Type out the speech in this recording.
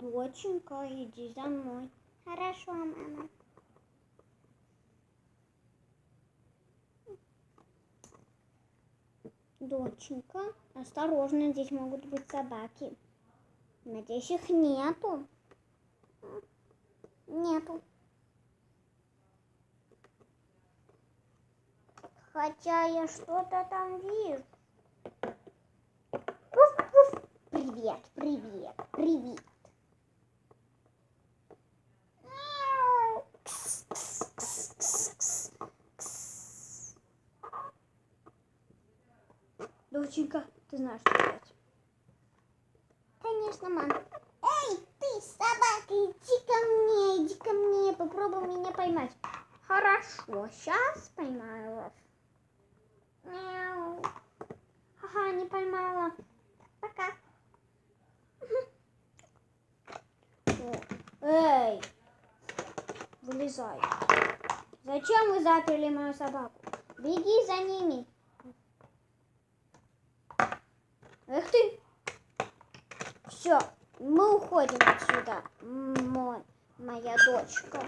Доченька, иди за мной. Хорошо, мама. Доченька, осторожно, здесь могут быть собаки. Надеюсь, их нету. Нету. Хотя я что-то там вижу. Пуф-пуф. Привет, привет, привет. Доченька, ты знаешь, что делать. Конечно, мам. Эй, ты, собака, иди ко мне, иди ко мне, попробуй меня поймать. Хорошо, сейчас поймаю вас. Мяу. Ага, не поймала. Пока. Эй, вылезай. Зачем вы заперли мою собаку? Беги за ними. Эх ты. Все, мы уходим отсюда, мой, моя дочка.